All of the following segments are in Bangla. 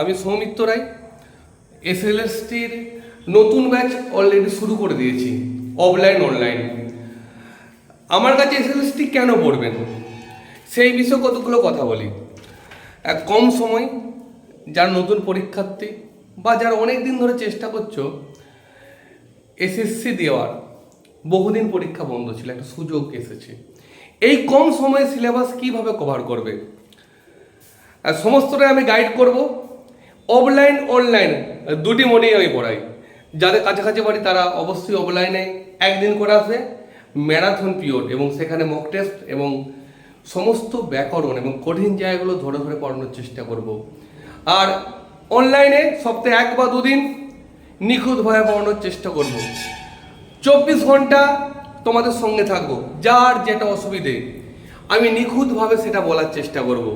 আমি সৌমিত্র রায় এসএলএসটির নতুন ব্যাচ অলরেডি শুরু করে দিয়েছি অফলাইন অনলাইন আমার কাছে এসএলএসটি কেন পড়বেন? সেই বিষয়ে কতগুলো কথা বলি। এক কম সময়, যারা নতুন পরীক্ষার্থী বা যারা অনেক দিন ধরে চেষ্টা করছ, এসএসসি দেওয়ার, বহুদিন পরীক্ষা বন্ধ ছিল, একটা সুযোগ এসেছে। এই কম সময়ে সিলেবাস কীভাবে কভার করবে? সমস্তটাই আমি গাইড করব। অফলাইন অনলাইন দুটি মোডেই আমি পড়াই। যাদের কাছাকাছি বাড়ি তারা অবশ্যই অফলাইনে একদিন করে আসবে ম্যারাথন পিরিয়ড এবং সেখানে মক টেস্ট এবং সমস্ত ব্যাকরণ এবং কঠিন জায়গাগুলো ধরে ধরে পড়ানোর চেষ্টা করব। আর অনলাইনে সপ্তাহে এক বা দুদিন নিখুঁতভাবে পড়ানোর চেষ্টা করব। চব্বিশ ঘণ্টা তোমাদের সঙ্গে থাকব, যার যেটা অসুবিধে। আমি নিখুঁতভাবে সেটা বলার চেষ্টা করব।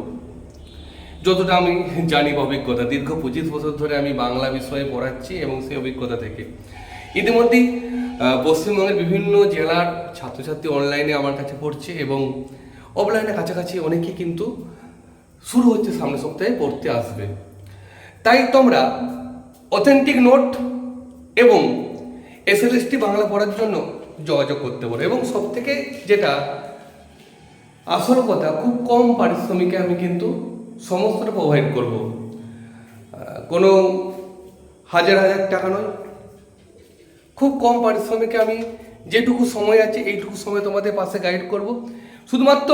যতটা আমি জানি বা অভিজ্ঞতা, দীর্ঘ পঁচিশ বছর ধরে আমি বাংলা বিষয়ে পড়াচ্ছি এবং সেই অভিজ্ঞতা থেকে। ইতিমধ্যেই পশ্চিমবঙ্গের বিভিন্ন জেলার ছাত্রছাত্রী অনলাইনে আমার কাছে পড়ছে এবং অফলাইনে কাছাকাছি অনেকে কিন্তু শুরু হচ্ছে সামনের সপ্তাহে পড়তে আসবে। তাই তোমরা অথেন্টিক নোট এবং এসএলএসটি বাংলা পড়ার জন্য যোগাযোগ করতে পারো এবং সব থেকে যেটা আসল কথা, খুব কম পারিশ্রমিকে আমি কিন্তু সমস্তটা প্রোভাইড করব। কোনো হাজার হাজার টাকা নয়। খুব কম পারিশ্রমিকে আমি যেটুকু সময় আছে, এইটুকু সময় তোমাদের পাশে গাইড করব। শুধুমাত্র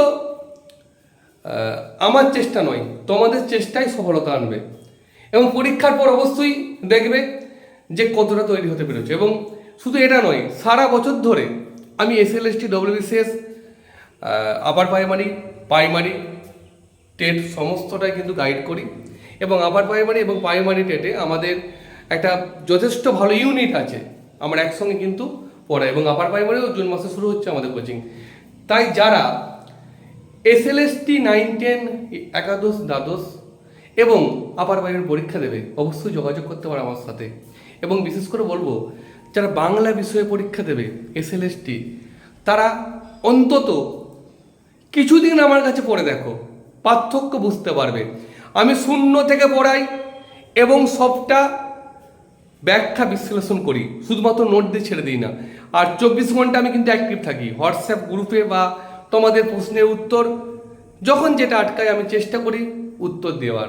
আমার চেষ্টা নয়, তোমাদের চেষ্টাই সফলতা আনবে। এবং পরীক্ষার পর অবশ্যই দেখবে যে কতটা তৈরি হতে পেরেছে। এবং শুধু এটা নয়, সারা বছর ধরে আমি S L S T WBCS upper primary primary TET সমস্তটাই কিন্তু গাইড করি। এবং আপার প্রাইমারি এবং প্রাইমারি টেটে আমাদের একটা যথেষ্ট ভালো ইউনিট আছে, আমরা একসঙ্গে কিন্তু পড়াই। এবং আপার প্রাইমারিও জুন মাসে শুরু হচ্ছে আমাদের কোচিং তাই যারা এসএলএসটি নাইন টেন একাদশ, দ্বাদশ এবং আপার বাইরের পরীক্ষা দেবে, অবশ্যই যোগাযোগ করতে পারে আমার সাথে। এবং বিশেষ করে বলব, যারা বাংলা বিষয়ে পরীক্ষা দেবে এসএলএসটি তারা অন্তত কিছুদিন আমার কাছে পড়ে দেখো। পার্থক্য বুঝতে পারবে। আমি শূন্য থেকে পড়াই এবং সবটা ব্যাখ্যা বিশ্লেষণ করি। শুধুমাত্র নোট দিয়ে ছেড়ে দিই না। আর চব্বিশ ঘণ্টা আমি কিন্তু অ্যাক্টিভ থাকি। হোয়াটসঅ্যাপ গ্রুপে বা তোমাদের প্রশ্নের উত্তর, যখন যেটা আটকায় আমি চেষ্টা করি উত্তর দেওয়ার।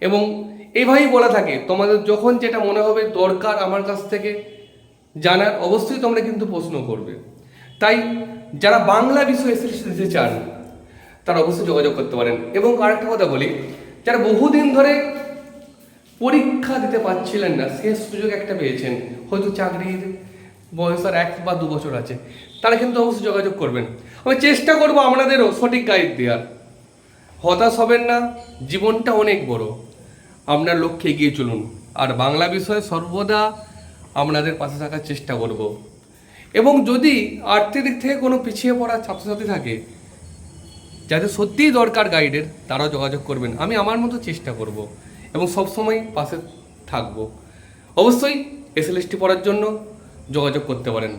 এবং এভাবেই বলা থাকে, তোমাদের যখন যেটা মনে হবে দরকার আমার কাছ থেকে জানার, অবশ্যই তোমরা কিন্তু প্রশ্ন করবে। তাই যারা বাংলা বিষয় এসে চান তারা অবশ্যই যোগাযোগ করতে পারেন। এবং আরেকটা কথা বলি, যারা বহুদিন ধরে পরীক্ষা দিতে পারছিলেন না, শেষ সুযোগ একটা পেয়েছেন, হয়তো চাকরির বয়স আর এক বা দু বছর আছে, তারা কিন্তু অবশ্যই যোগাযোগ করবেন। আমি চেষ্টা করব আপনাদেরও সঠিক গাইড দেওয়ার। হতাশ হবেন না, জীবনটা অনেক বড়। আপনার লক্ষ্যে এগিয়ে চলুন। আর বাংলা বিষয়ে সর্বদা আপনাদের পাশে থাকার চেষ্টা করব। এবং যদি আর্থিক দিক থেকে কোনো পিছিয়ে পড়া ছাত্রছাত্রী থাকে যাদের সত্যিই দরকার গাইডের তারাও যোগাযোগ করবেন। আমি আমার মতো চেষ্টা করব এবং সবসময় পাশে থাকব। অবশ্যই এসএলএসটি পড়ার জন্য যোগাযোগ করতে পারেন।